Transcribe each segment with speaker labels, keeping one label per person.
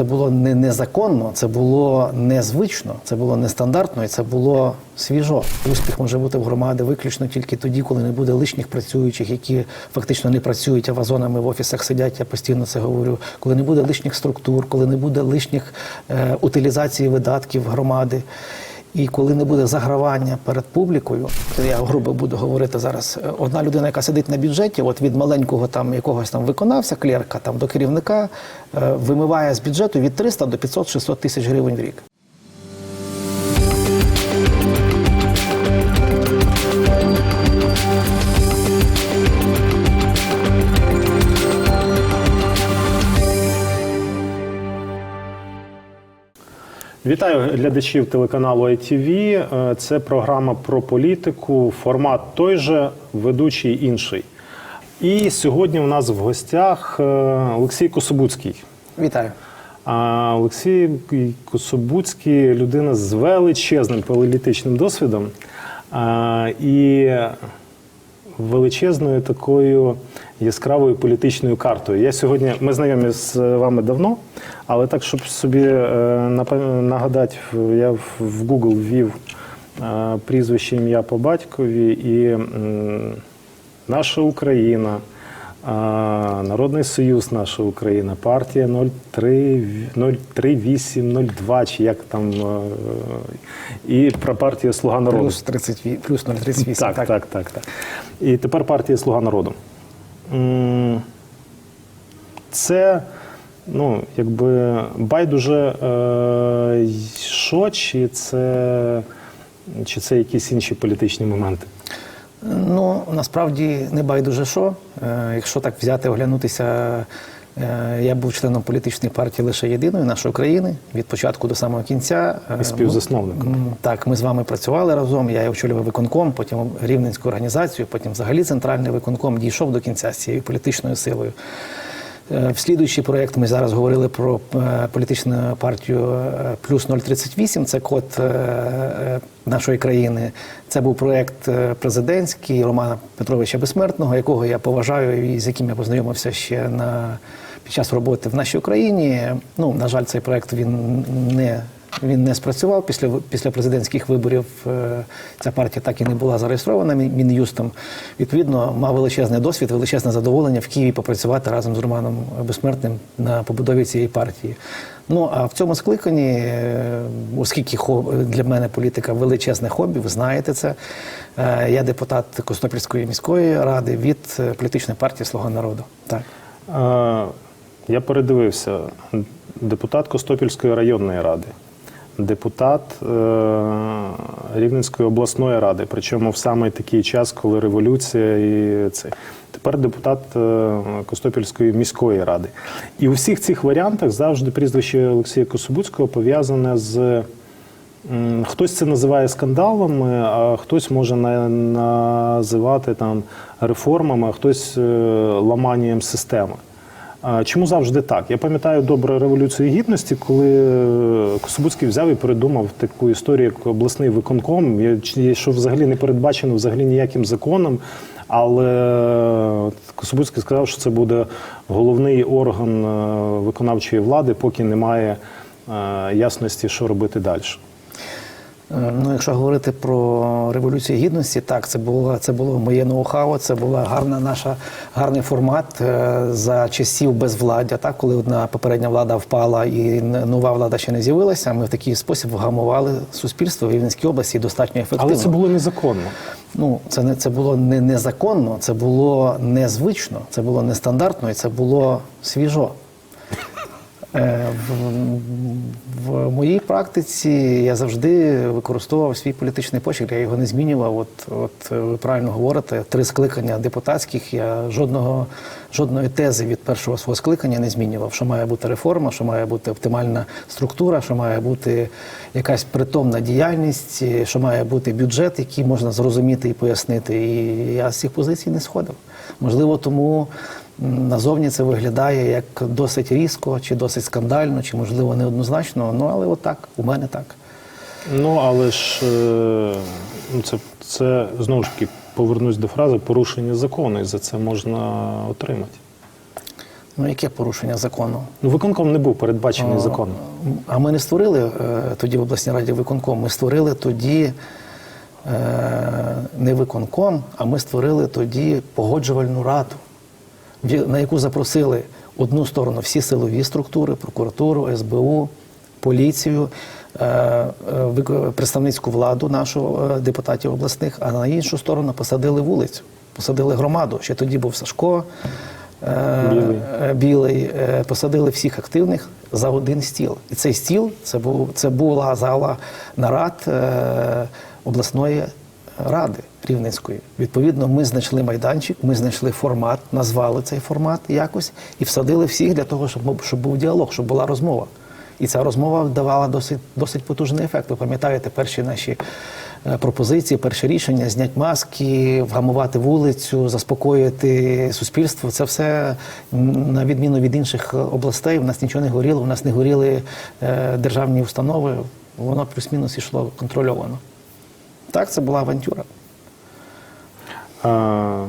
Speaker 1: це було не незаконно, це було незвично, це було нестандартно і це було свіжо. Успіх може бути в громади виключно тільки тоді, коли не буде лишніх працюючих, які фактично не працюють, а вазонами в офісах сидять. Я постійно це говорю. Коли не буде лишніх структур, коли не буде лишніх е, утилізації видатків громади. І коли не буде загравання перед публікою, я грубо буду говорити зараз. е, Одна людина, яка сидить на бюджеті, от від маленького там якогось там виконавця, клерка там до керівника, е, вимиває з бюджету від 300 до 500-600 тисяч гривень в рік.
Speaker 2: Вітаю глядачів телеканалу ITV. Е, Це програма про політику. Формат той же, ведучий інший. І сьогодні у нас в гостях е, Олексій Кособуцький.
Speaker 1: Вітаю.
Speaker 2: Олексій Кособуцький людина з величезним політичним досвідом і величезною такою яскравою політичною картою. Я сьогодні ми знайомі з вами давно, але так, щоб собі е, нагадати, я в Google ввів е, прізвище ім'я по батькові і наша Україна. Народний Союз наша Україна, партія 03, 03802, чи як там, е, і про партію Слуга народу.
Speaker 1: Плюс 30, плюс 038.
Speaker 2: Так, так, так, так, так. І тепер партія Слуга народу. Це, ну, якби байдуже е, що, чи це, чи це якісь інші політичні моменти?
Speaker 1: Ну насправді не байдуже що. Е, Якщо так взяти, оглянутися, я був членом політичної партії лише єдиної нашої країни від початку до самого кінця. Е,
Speaker 2: І співзасновником.
Speaker 1: Так, ми з вами працювали разом. Я очолював виконком, потім рівненську організацію, потім взагалі центральний виконком дійшов до кінця з цією політичною силою. Е, В слідуючий проєкт ми зараз говорили про е, політичну партію е, плюс 038, це код нашої країни. Це був проєкт е, президентський Романа Петровича Безсмертного, якого я поважаю і з яким я познайомився ще на під час роботи в нашій Україні. Ну, на жаль, цей проєкт він не він не спрацював після після президентських виборів. е, Ця партія так і не була зареєстрована Мін- мін'юстом. Відповідно, мав величезний досвід, величезне задоволення в Києві попрацювати разом з Романом Безсмертним на побудові цієї партії. Ну а в цьому скликанні, е, оскільки для мене політика величезне хобі, ви знаєте це. е, Я депутат Костопільської міської ради від політичної партії Слуга народу. Так.
Speaker 2: Я передивився. Депутат Костопільської районної ради, депутат е, Рівненської обласної ради, причому в саме такий час, коли революція і це. Тепер депутат е, Костопільської міської ради. І у всіх цих варіантах завжди прізвище Олексія Кособуцького пов'язане з. Хтось це називає скандалами, а хтось може називати там реформами, а хтось е, ламанням системи. Чому завжди так? Я пам'ятаю добре революцію гідності, коли е, Кособуцький взяв і придумав таку історію, як обласний виконком, що взагалі не передбачено взагалі ніяким законом. Але Кособуцький сказав, що це буде головний орган е, виконавчої влади, поки немає е, ясності, що робити далі.
Speaker 1: Е, Ну, якщо говорити про революцію гідності, так це було це було моє ноу-хау, це була гарна наша гарний формат е, за часів безвладдя. Так, коли одна попередня влада впала і нова влада ще не з'явилася. Ми в такий спосіб вгамували суспільство в Рівненській області достатньо ефективно.
Speaker 2: Але це було незаконно.
Speaker 1: Ну, це не це було не незаконно, це було незвично, це було нестандартно і це було свіжо. Е, В, в моїй практиці я завжди використовував свій політичний почерк, я його не змінював. От, от ви правильно говорите, три скликання депутатських. Я жодного жодної тези від першого свого скликання не змінював. Що має бути реформа, що має бути оптимальна структура, що має бути якась притомна діяльність, що має бути бюджет, який можна зрозуміти і пояснити. І я з цих позицій не сходив. Можливо, тому. Назовні це виглядає як досить різко, чи досить скандально, чи можливо неоднозначно. Ну але отак, у мене так.
Speaker 2: Ну, але ж е, ну, це, це знову ж таки повернусь до фрази порушення закону, і за це можна отримати.
Speaker 1: Ну, яке порушення закону?
Speaker 2: Ну, виконком не був передбачений законом.
Speaker 1: А ми не створили е, тоді в обласній раді виконком. Ми створили тоді е, не виконком, а ми створили тоді погоджувальну раду, на яку запросили одну сторону всі силові структури, прокуратуру, СБУ, поліцію, е, е, представницьку владу нашу е, депутатів обласних, а на іншу сторону посадили вулицю, посадили громаду. Ще тоді був Сашко.
Speaker 2: Білий.
Speaker 1: білий, посадили всіх активних за один стіл. І цей стіл це був це була зала нарад обласної ради Рівненської. Відповідно, ми знайшли майданчик, ми знайшли формат, назвали цей формат якось і всадили всіх для того, щоб, щоб був діалог, щоб була розмова. І ця розмова давала досить, досить потужний ефект. Ви пам'ятаєте перші наші е, пропозиції, перші рішення зняти маски, вгамувати вулицю, заспокоїти суспільство. Це все на відміну від інших е, областей. У нас нічого не горіло, у нас не горіли е, державні установи. Воно плюс-мінус йшло контрольовано. Так, це була авантюра.
Speaker 2: Е,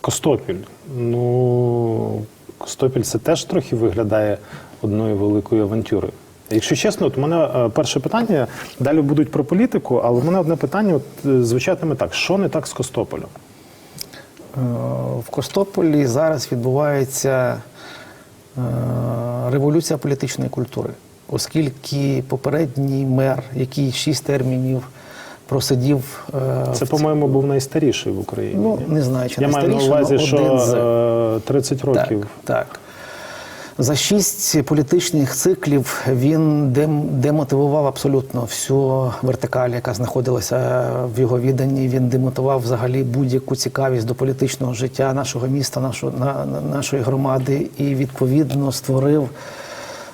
Speaker 2: Костопіль. Ну, Костопіль це теж трохи виглядає одною великою авантюрою. Якщо чесно, от у мене е, перше питання, далі будуть про політику, але в мене одне питання от, е, звучатиме так: що не так з Костополем?
Speaker 1: Е, В Костополі зараз відбувається революція політичної культури, оскільки попередній мер, який шість термінів просидів. е,
Speaker 2: Це,
Speaker 1: в
Speaker 2: по-моєму, був найстаріший в Україні.
Speaker 1: Ну,
Speaker 2: ні?
Speaker 1: не знаю, чи
Speaker 2: Я маю на увазі,
Speaker 1: але
Speaker 2: що
Speaker 1: один з.
Speaker 2: е, 30 років.
Speaker 1: Так, так. За шість політичних циклів він дем- демотивував абсолютно всю вертикаль, яка знаходилася в його відданні. Він демотивував взагалі будь-яку цікавість до політичного життя нашого міста, нашого, на, на- нашої громади, і відповідно створив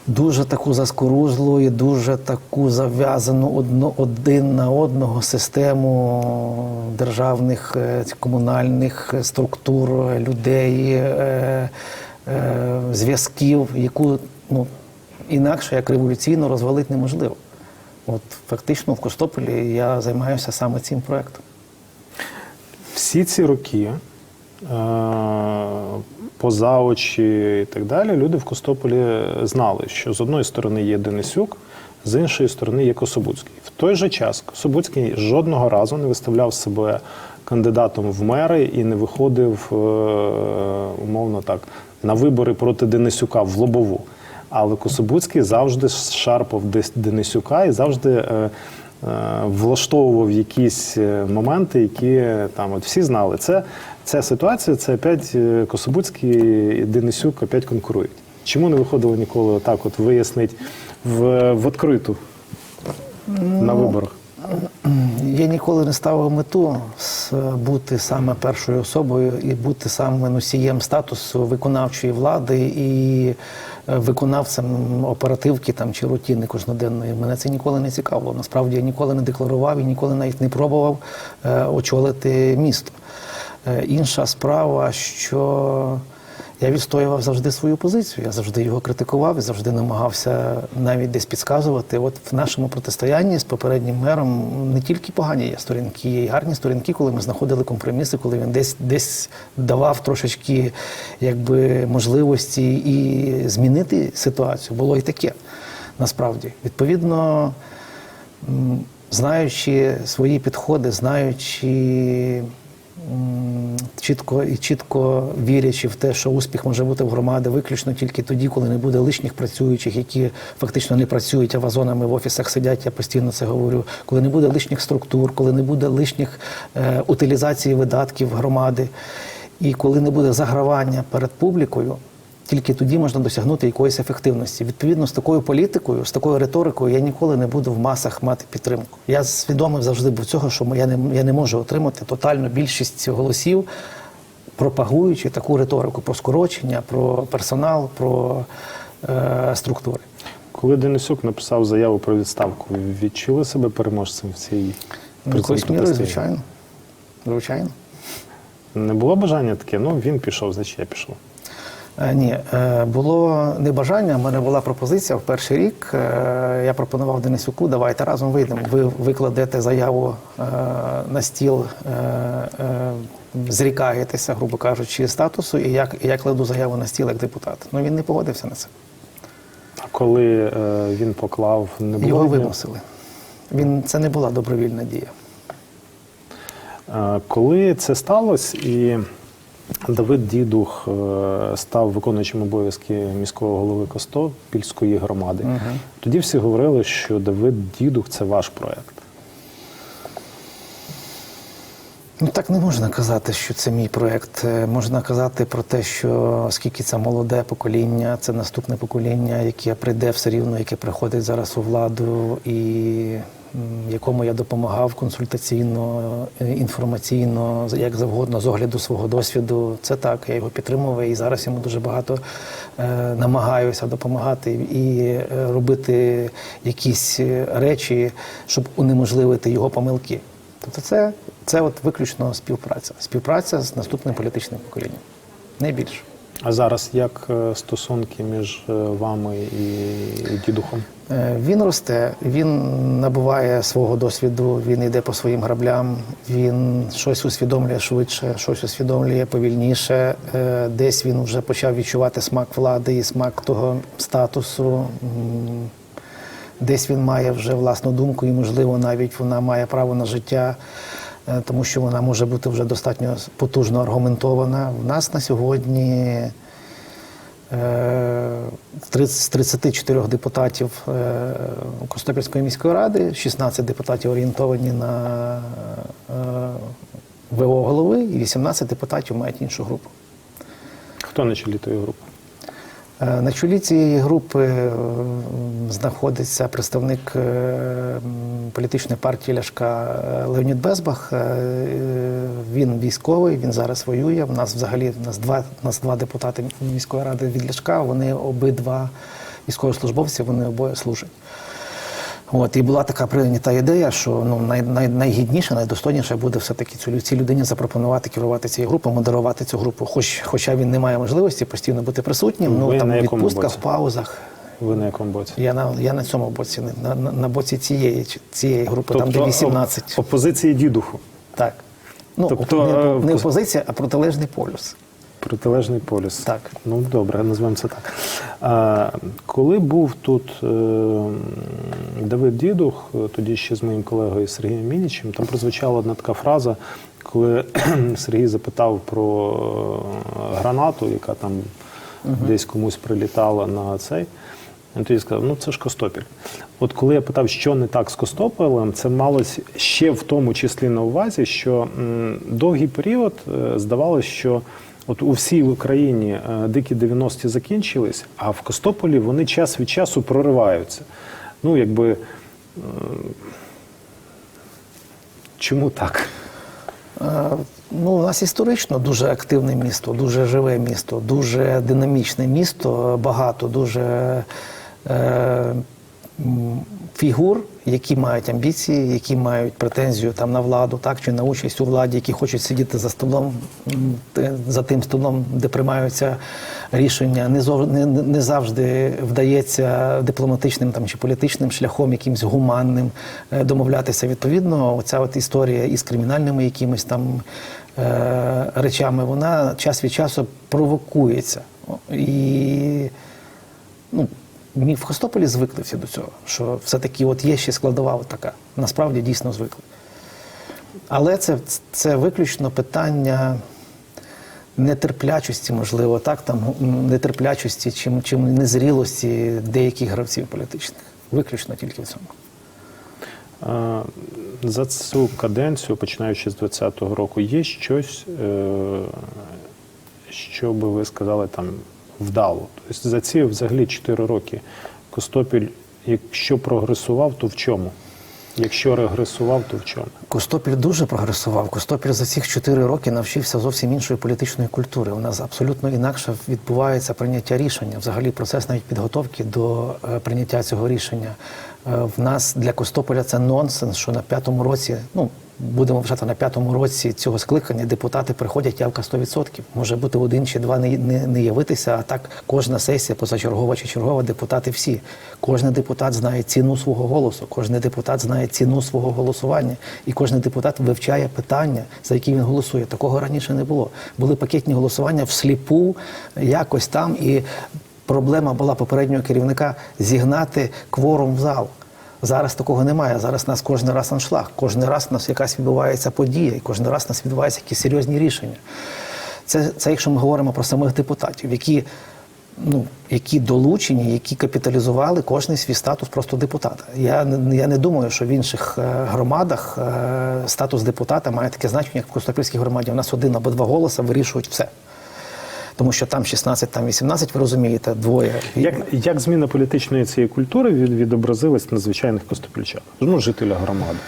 Speaker 1: дуже таку заскорузлу і дуже таку зав'язану одно, один на одного систему державних е, комунальних структур, людей, е, е, зв'язків, яку ну, інакше як революційно розвалити неможливо. От фактично в Костополі я займаюся саме цим проектом.
Speaker 2: Всі ці роки, поза очі і так далі, люди в Костополі знали, що з одної сторони є Денисюк, з іншої сторони є Кособуцький. В той же час Кособуцький жодного разу не виставляв себе кандидатом в мери і не виходив, е, умовно так, на вибори проти Денисюка в лобову. Але Кособуцький завжди шарпав Денисюка і завжди е, е, влаштовував якісь моменти, які там от всі знали. Це ця ситуація, це опять е, Кособуцький і Денисюк опять конкурують. Чому не виходило ніколи так, от вияснить в, в відкриту на виборах?
Speaker 1: Я ніколи не ставив мету бути саме першою особою і бути саме носієм статусу виконавчої влади і е, виконавцем оперативки там чи рутини кожноденної. Мене це ніколи не цікавило. Насправді я ніколи не декларував і ніколи навіть не пробував е, очолити місто. Е, Інша справа, що я відстоював завжди свою позицію, я завжди його критикував і завжди намагався навіть десь підказувати. От в нашому протистоянні з попереднім мером не тільки погані є сторінки, є й гарні сторінки, коли ми знаходили компроміси, коли він десь десь давав трошечки якби можливості і змінити ситуацію. Було і таке насправді. Відповідно, знаючи свої підходи, знаючи чітко і чітко вірячи в те, що успіх може бути в громади виключно тільки тоді, коли не буде лишніх працюючих, які фактично не працюють, а вазонами в офісах сидять. Я постійно це говорю. Коли не буде лишніх структур, коли не буде лишніх е, утилізації видатків громади, і коли не буде загравання перед публікою. Тільки тоді можна досягнути якоїсь ефективності. Відповідно, з такою політикою, з такою риторикою я ніколи не буду в масах мати підтримку. Я свідомий завжди був цього, що я не, я не можу отримати тотальну більшість голосів, пропагуючи таку риторику про скорочення, про персонал, про е, структури.
Speaker 2: Коли Денисюк написав заяву про відставку, відчули себе переможцем в цій
Speaker 1: Ну, мірою, звичайно. Звичайно.
Speaker 2: Не було бажання таке, ну він пішов, значить я пішов.
Speaker 1: Е, Ні, е, було не бажання. в мене була пропозиція в перший рік. е, Я пропонував Денисюку, давайте разом вийдемо. Ви викладете заяву на стіл, зрікаєтеся, грубо кажучи, статусу, і я, я кладу заяву на стіл як депутат. Ну він не погодився на це.
Speaker 2: А коли він поклав, не було
Speaker 1: Його вимусили. Він це не була добровільна дія.
Speaker 2: Коли це сталося, і Давид Дідух е, став виконуючим обов'язки міського голови Костопільської громади, тоді всі говорили, що Давид Дідух це ваш проект.
Speaker 1: Ну так не можна казати, що це мій проект. Е, Можна казати про те, що оскільки це молоде покоління, це наступне покоління, яке прийде все рівно, яке приходить зараз у владу, і якому я допомагав консультаційно, е, інформаційно, як завгодно, з огляду свого досвіду. Це так, я його підтримував і зараз йому дуже багато е, намагаюся допомагати і е, робити якісь речі, щоб унеможливити його помилки. Тобто це, це от виключно співпраця. Співпраця з наступним політичним поколінням. Не.
Speaker 2: А зараз як е, стосунки між е, вами і дідухом?
Speaker 1: Е, Він росте, він набуває свого досвіду, він йде по своїм граблям, він щось усвідомлює швидше, щось усвідомлює повільніше. Десь він вже почав відчувати смак влади і смак того статусу. Десь він має вже власну думку, і, можливо, навіть вона має право на життя, тому що вона може бути вже достатньо потужно аргументована. В нас на сьогодні Е, з 34 депутатів е, Костопільської міської ради, 16 депутатів орієнтовані на е, ВО голови і 18 депутатів мають іншу групу.
Speaker 2: Хто на чолі тої групи?
Speaker 1: Е, На чолі цієї групи е, знаходиться представник е, політичної партії Ляшка Леонід Безбах. Він військовий, він зараз воює. У нас взагалі у нас два, у нас два депутати міської ради від Ляшка. Вони обидва військовослужбовці, вони обоє служать. От, і була така прийнята ідея, що ну, най, най, найгідніше, найдостойніше буде все-таки цю, цій людині запропонувати керувати цією групою, модерувати цю групу. Хоч, хоча він не має можливості постійно бути присутнім, ну там
Speaker 2: на
Speaker 1: в відпустках,
Speaker 2: боці?
Speaker 1: в паузах.
Speaker 2: Ви на якому боці?
Speaker 1: Я на, я на цьому боці, на, на, на боці цієї, цієї групи, там де 18.
Speaker 2: опозиції дідуху.
Speaker 1: Так. Ну,
Speaker 2: Тобто,
Speaker 1: не,
Speaker 2: е,
Speaker 1: не опозиція, а протилежний полюс.
Speaker 2: Протилежний полюс.
Speaker 1: Так.
Speaker 2: Ну добре, назвемо це так. А, коли був тут е, Давид Дідух, тоді ще з моїм колегою Сергієм Мінічем, там прозвучала одна така фраза, коли Сергій запитав про е, гранату, яка там десь комусь прилітала на цей. Він тоді сказав, ну це ж Костопіль. От коли я питав, що не так з Костополем, це малось ще в тому числі на увазі, що м, довгий період е, здавалося, що от у всій Україні е, дикі 90-ті закінчились, а в Костополі вони час від часу прориваються. Ну, якби. Чому так?
Speaker 1: Е, Ну, у нас історично дуже активне місто, дуже живе місто, дуже динамічне місто, багато дуже е, фігур, які мають амбіції, які мають претензію там на владу, так чи на участь у владі, які хочуть сидіти за столом, за тим столом, де приймаються рішення. Не, зов- не, не завжди вдається дипломатичним там чи політичним шляхом, якимсь гуманним е, домовлятися. Відповідно, оця от історія із кримінальними якимись там е, речами, вона час від часу провокується. І ну, ми в Хостополі звикли всі до цього, що все-таки от є ще складова така. Насправді дійсно звикли. Але це, це виключно питання нетерплячості, можливо, так, там, нетерплячості чи, чи незрілості деяких гравців політичних. Виключно тільки в цьому.
Speaker 2: За цю каденцію, починаючи з 2020 року, є щось, е, що би ви сказали там вдало. Тобто за ці взагалі 4 роки Костопіль, якщо прогресував, то в чому? Якщо регресував, то в чому?
Speaker 1: Костопіль дуже прогресував. Костопіль за цих чотири роки навчився зовсім іншої політичної культури. У нас абсолютно інакше відбувається прийняття рішення. Взагалі процес навіть підготовки до е, прийняття цього рішення. Е, В нас для Костополя це нонсенс, що на п'ятому році, ну будемо вважати на п'ятому році цього скликання, депутати приходять явка 100%. Може бути один чи два не, не, не явитися, а так кожна сесія, позачергова чи чергова, депутати всі. Кожен депутат знає ціну свого голосу, кожен депутат знає ціну свого голосування, і кожен депутат вивчає питання, за які він голосує. Такого раніше не було. Були пакетні голосування всліпу, якось там, і проблема була попереднього керівника зігнати кворум в зал. Зараз такого немає. Зараз нас кожен раз аншлаг, кожен раз у нас якась відбувається подія, і кожен раз у нас відбуваються якісь серйозні рішення. Це, це якщо ми говоримо про самих депутатів, які, ну, які долучені, які капіталізували кожний свій статус просто депутата. Я, я не думаю, що в інших е, громадах е, статус депутата має таке значення, як в Костопільській громаді. У нас один або два голоси вирішують все. Тому що там 16, там 18, ви розумієте, двоє.
Speaker 2: Як, як зміна політичної цієї культури від, відобразилась на звичайних костопільчанах? Ну, жителя громади.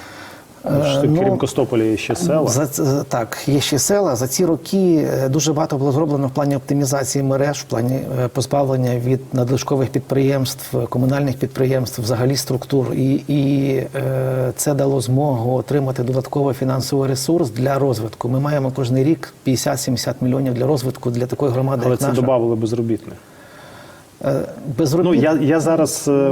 Speaker 2: Ну,
Speaker 1: ну,
Speaker 2: крім Костополя є ще села.
Speaker 1: За, за- так, є ще села. За ці роки е, дуже багато було зроблено в плані оптимізації мереж, в плані е, позбавлення від надлишкових підприємств, е, комунальних підприємств, взагалі структур. І, і е, це дало змогу отримати додатковий фінансовий ресурс для розвитку. Ми маємо кожен рік 50-70 мільйонів для розвитку для такої громади,
Speaker 2: Але
Speaker 1: як
Speaker 2: це
Speaker 1: наша.
Speaker 2: додавали безробітних.
Speaker 1: Е,
Speaker 2: Ну, я, я зараз, е,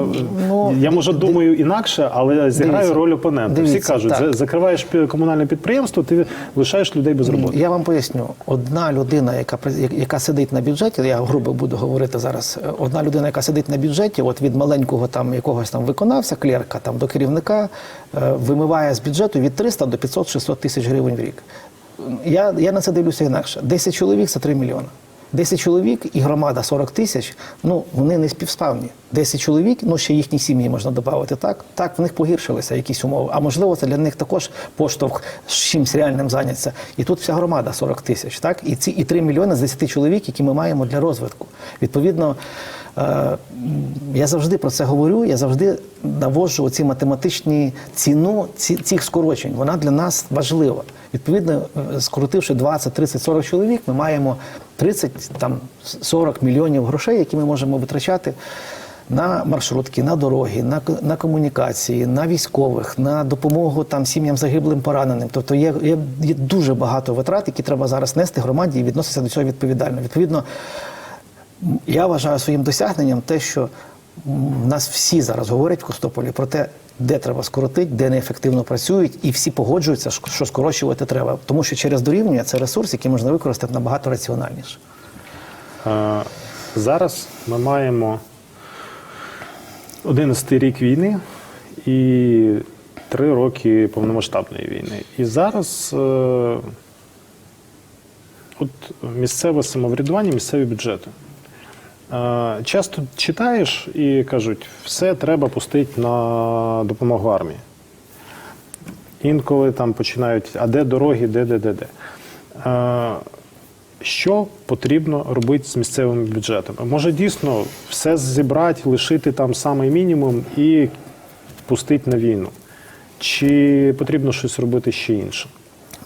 Speaker 1: Ну,
Speaker 2: я може думаю інакше, але зіграю
Speaker 1: Дивіться,
Speaker 2: роль опонента. Всі кажуть,
Speaker 1: так.
Speaker 2: закриваєш комунальне підприємство, ти лишаєш людей без роботи.
Speaker 1: Я вам поясню, одна людина, яка яка сидить на бюджеті, я грубо буду говорити зараз. е, Одна людина, яка сидить на бюджеті, от від маленького там якогось там виконавця, клерка там до керівника, вимиває з бюджету від 300 до 500-600 тисяч гривень в рік. Я, я на це дивлюся інакше. 10 чоловік це 3 мільйони. 10 чоловік і громада 40 тисяч, ну вони не співставні. 10 чоловік, ну ще їхні сім'ї можна додати, так? Так, в них погіршилися якісь умови. А можливо, це для них також поштовх з чимось реальним зайняться. І тут вся громада 40 тисяч, так? І ці і 3 мільйони з 10 чоловік, які ми маємо для розвитку. Відповідно, е, я завжди про це говорю, я завжди наводжу оці математичні ціну ці, цих скорочень. Вона для нас важлива. Відповідно, е, скоротивши 20, 30, 40 чоловік, ми маємо 30, там 40 мільйонів грошей, які ми можемо витрачати на маршрутки, на дороги, на, на комунікації, на військових, на допомогу там сім'ям загиблим пораненим. Тобто є, є, є дуже багато витрат, які треба зараз нести громаді і відноситися до цього відповідально. Відповідно, я вважаю своїм досягненням те, що м, нас всі зараз говорять в Костополі про те, де треба скоротити, де неефективно працюють, і всі погоджуються, що- скорочувати треба. Тому що через дорівнює це ресурс, який можна використати набагато раціональніше.
Speaker 2: Зараз ми маємо 11 рік війни і 3 роки повномасштабної війни. І зараз е, от місцеве самоврядування, місцеві бюджети. Е, Часто читаєш і кажуть, все треба пустити на допомогу армії. Інколи там починають, а де дороги, де, де, де, де. Е, що потрібно робити з місцевими бюджетами? Може дійсно все зібрати, лишити там самий мінімум і пустити на війну? Чи потрібно щось робити ще інше?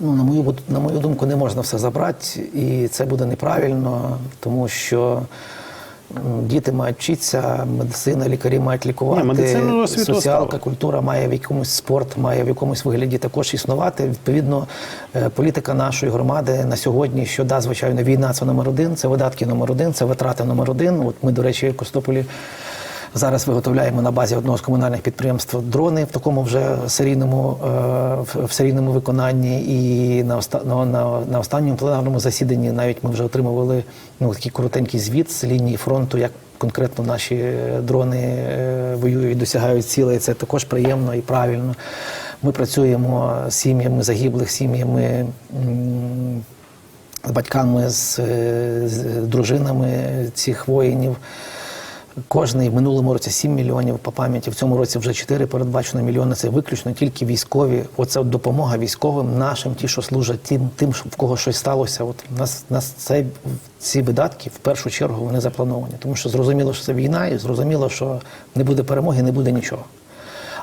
Speaker 1: Ну, на мою, на мою думку, не можна все забрати, і це буде неправильно, тому що діти мають вчитися, медицина, лікарі мають лікувати,
Speaker 2: Ні, медицина,
Speaker 1: соціалка, культура має в якомусь спорт, має в якомусь вигляді також існувати. Відповідно, е, політика нашої громади на сьогодні, що да, звичайно, війна це номер один, це видатки номер один, це витрати номер один. От ми, до речі, в Костополі. Зараз виготовляємо на базі одного з комунальних підприємств дрони в такому вже серійному, е, в- серійному виконанні. І на, оста, на, на, на останньому пленарному засіданні навіть ми вже отримували ну, такий коротенький звіт з лінії фронту, як конкретно наші е, дрони е, воюють, досягають цілей. Це також приємно і правильно. Ми працюємо з сім'ями загиблих, сім'ями. з батьками, з, з дружинами цих воїнів. Кожний в минулому році 7 мільйонів по пам'яті. В цьому році вже 4 передбачено мільйони. Це виключно тільки військові. Оце допомога військовим нашим, ті, що служать тим, тим, в кого щось сталося. От нас, нас цей, ці видатки в першу чергу вони заплановані. Тому що зрозуміло, що це війна, і зрозуміло, що не буде перемоги, не буде нічого.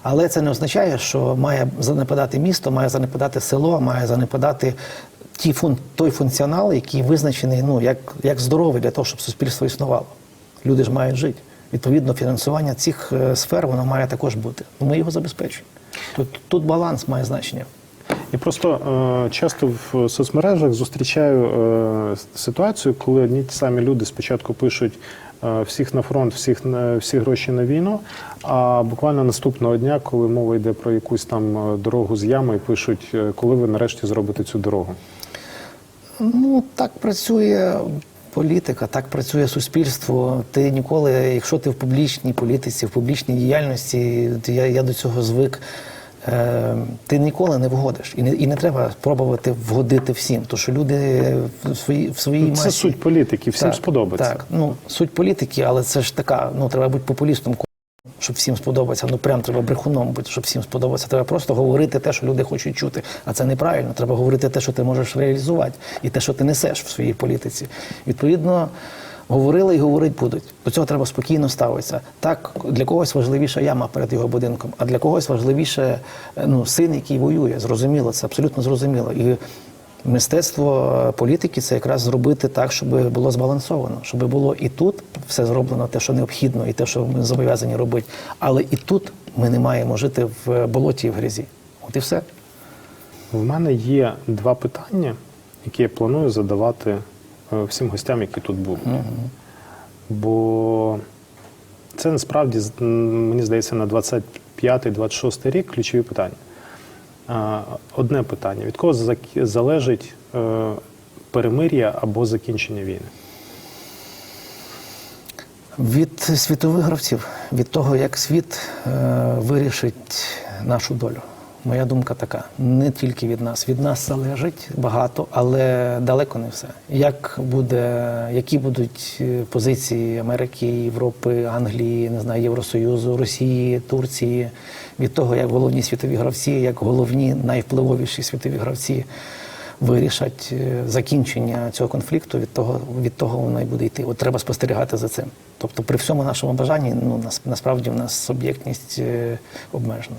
Speaker 1: Але це не означає, що має занепадати місто, має занепадати село, має занепадати ті фун, той функціонал, який визначений ну, як, як здоровий для того, щоб суспільство існувало. Люди ж мають жити. Відповідно, фінансування цих е, сфер воно має також бути. Ну, Ми його забезпечуємо. Тут, тут баланс має значення.
Speaker 2: І просто е, часто в соцмережах зустрічаю е, ситуацію, коли одні ті самі люди спочатку пишуть е, всіх на фронт, всіх на всі гроші на війну. А буквально наступного дня, коли мова йде про якусь там е, дорогу з ями, пишуть, е, коли ви нарешті зробите цю дорогу.
Speaker 1: Ну, так працює політика, так працює суспільство. Ти ніколи, якщо ти в публічній політиці, в публічній діяльності, я, я до цього звик. е, Ти ніколи не вгодиш. І не, і не треба пробувати вгодити всім. Тому що люди в своїй в своїй
Speaker 2: масі... Це суть політики, всім
Speaker 1: Так,
Speaker 2: сподобається.
Speaker 1: Так, ну суть політики, але це ж така, ну треба бути популістом, щоб всім сподобатися. Ну прям треба брехуном бути, щоб всім сподобатися. Треба просто говорити те, що люди хочуть чути. А це неправильно. Треба говорити те, що ти можеш реалізувати, і те, що ти несеш в своїй політиці. Відповідно. Говорили і говорить будуть. До цього треба спокійно ставитися. Так, для когось важливіша яма перед його будинком, а для когось важливіше е, ну, син, який воює. Зрозуміло, це абсолютно зрозуміло. І Мистецтво е, політики це якраз зробити так, щоб було збалансовано, щоб було і тут все зроблено, те, що необхідно, і те, що ми зобов'язані робити. Але і тут ми не маємо жити в болоті і в грязі. От і все.
Speaker 2: В мене є два питання, які я планую задавати е, всім гостям, які тут будуть. Бо це насправді, мені здається, на 25-26 рік ключові питання. Одне питання: від кого залежить е, перемир'я або закінчення війни?
Speaker 1: Від світових гравців, від того, як світ е, вирішить нашу долю. Моя думка така: не тільки від нас. Від нас залежить багато, але далеко не все. Як буде, які будуть е, позиції Америки, Європи, Англії, не знаю, Євросоюзу, Росії, Турції, від того, як головні світові гравці, як головні найвпливовіші світові гравці вирішать е, закінчення цього конфлікту, від того, від того воно і буде йти. От треба спостерігати за цим. Тобто, при всьому нашому бажанні, ну нас, насправді в нас суб'єктність е, обмежена.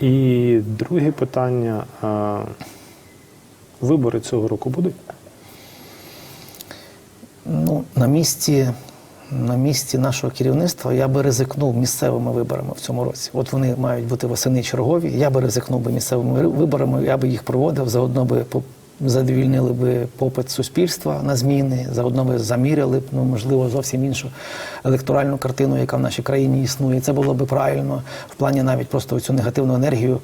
Speaker 2: І друге питання: вибори цього року будуть?
Speaker 1: Ну, на місці, на місці нашого керівництва я би ризикнув місцевими виборами в цьому році. От вони мають бути восени чергові. Я би ризикнув би місцевими виборами, я би їх проводив, заодно би задовільнили би попит суспільства на зміни, заодно би заміряли б, ну можливо, зовсім іншу електоральну картину, яка в нашій країні існує. Це було би правильно в плані навіть просто цю негативну енергію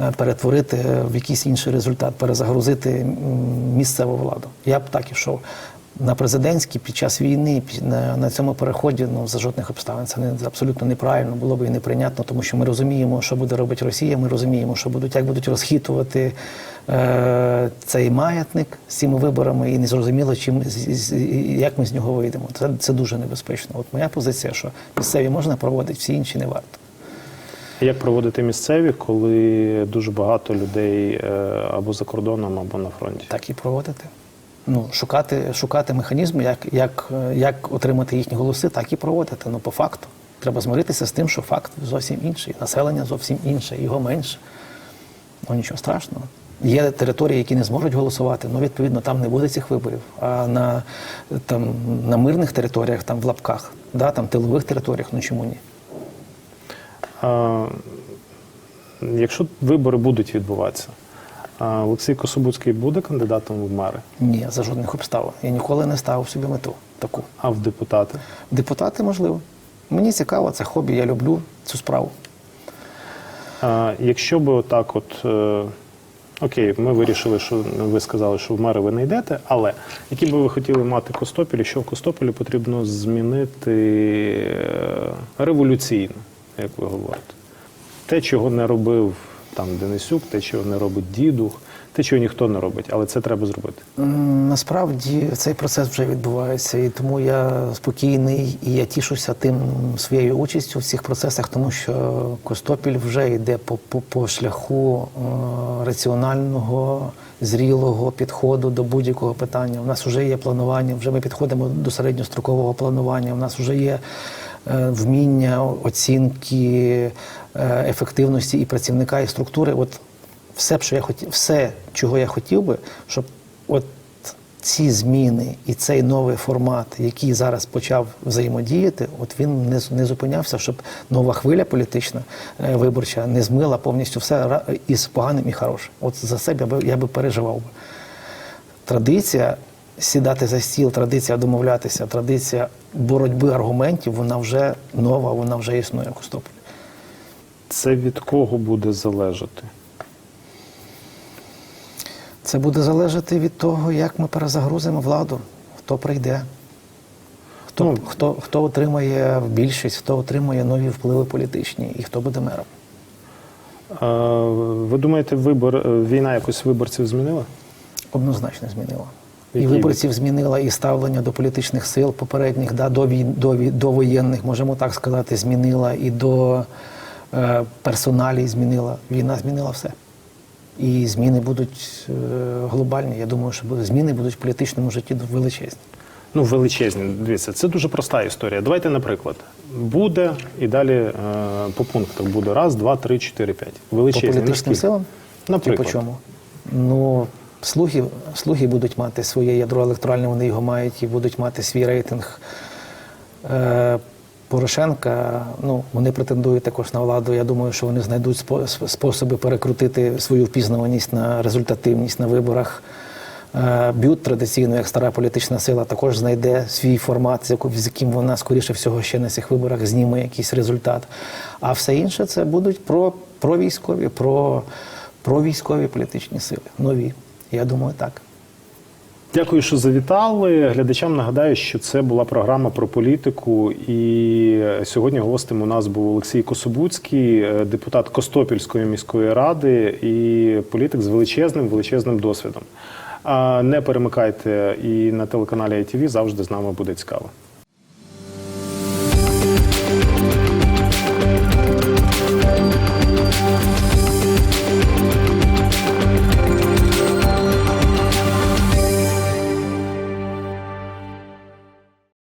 Speaker 1: е, перетворити в якийсь інший результат, перезагрузити місцеву владу. Я б так ішов. На президентській під час війни на, на цьому переході ну за жодних обставин це не абсолютно неправильно було б і неприйнятно, тому що ми розуміємо, що буде робити Росія. Ми розуміємо, що будуть як будуть розхитувати е, цей маятник з цими виборами, і не зрозуміло, чим з- з- як ми з нього вийдемо. Це, це дуже небезпечно. От моя позиція, що місцеві можна проводити, всі інші не варто.
Speaker 2: Як проводити місцеві, коли дуже багато людей е, або за кордоном, або на фронті?
Speaker 1: так і проводити. Ну, шукати, шукати механізми, як, як, як отримати їхні голоси, так і проводити. Ну, по факту. Треба змиритися з тим, що факт зовсім інший, населення зовсім інше, його менше. Ну нічого страшного. Є території, які не зможуть голосувати, ну відповідно там не буде цих виборів. А на, там, на мирних територіях, там в лапках, да, там тилових територіях, ну чому ні?
Speaker 2: А, якщо вибори будуть відбуватися, Олексій Кособуцький буде кандидатом в мери,
Speaker 1: Ні, за жодних обставин. Я ніколи не ставив собі мету таку.
Speaker 2: а в депутати?
Speaker 1: Депутати можливо. Мені цікаво, це хобі, я люблю цю справу.
Speaker 2: А, якщо би отак, от е, окей, ми вирішили, що ви сказали, що в мери ви не йдете, але які би ви хотіли мати Костопілі, що в Костопілі потрібно змінити е, революційно, як ви говорите? Те, чого не робив там Денисюк, те, чого не робить дідух, те, чого ніхто не робить, але це треба зробити.
Speaker 1: Насправді цей процес вже відбувається, і тому я спокійний і я тішуся тим своєю участю в цих процесах, тому що Костопіль вже йде по, по, по шляху е, раціонального, зрілого підходу до будь-якого питання. У нас вже є планування, вже ми підходимо до середньострокового планування. У нас вже є вміння оцінки е, ефективності і працівника, і структури. От все, що я хотів, все, чого я хотів би, щоб от ці зміни і цей новий формат, який зараз почав взаємодіяти, от він не, не зупинявся, щоб нова хвиля політична е, виборча не змила повністю все із поганим і хорошим. От за себе я би переживав би. Традиція сідати за стіл, традиція домовлятися, традиція боротьби аргументів, вона вже нова, вона вже існує в Костополі.
Speaker 2: Це від кого буде залежати?
Speaker 1: Це буде залежати від того, як ми перезагрузимо владу, хто прийде, хто,
Speaker 2: Ну,
Speaker 1: хто, хто отримає більшість, хто отримає нові впливи політичні і хто буде мером.
Speaker 2: Ви думаєте, вибор війна якось виборців змінила?
Speaker 1: Однозначно змінила. І виборців змінила, і ставлення до політичних сил попередніх, да, до, до, до воєнних, можемо так сказати, змінила, і до е, персоналій змінила. Війна змінила все. І зміни будуть е, глобальні. Я думаю, що зміни будуть в політичному житті величезні.
Speaker 2: Ну, величезні. Дивіться, це дуже проста історія. Давайте, наприклад, буде і далі е, по пунктах буде раз, два, три, чотири, п'ять.
Speaker 1: По політичним силам?
Speaker 2: Наприклад.
Speaker 1: Чи по чому? Ну, слуги, слуги будуть мати своє ядро електоральне, вони його мають і будуть мати свій рейтинг. Е, Порошенка, ну, вони претендують також на владу. Я думаю, що вони знайдуть спо- способи перекрутити свою впізнаваність на результативність на виборах. Е, Бют традиційно, як стара політична сила, також знайде свій формат, з яко- з яким вона, скоріше всього, ще на цих виборах зніме якийсь результат. А все інше це будуть про, про військові, про, про військові політичні сили. Нові. Я думаю, так.
Speaker 2: Дякую, що завітали. Глядачам нагадаю, що це була програма про політику. І сьогодні гостем у нас був Олексій Кособуцький, е, депутат Костопільської міської ради і політик з величезним величезним досвідом. Не перемикайте і на телеканалі ITV завжди з нами буде цікаво.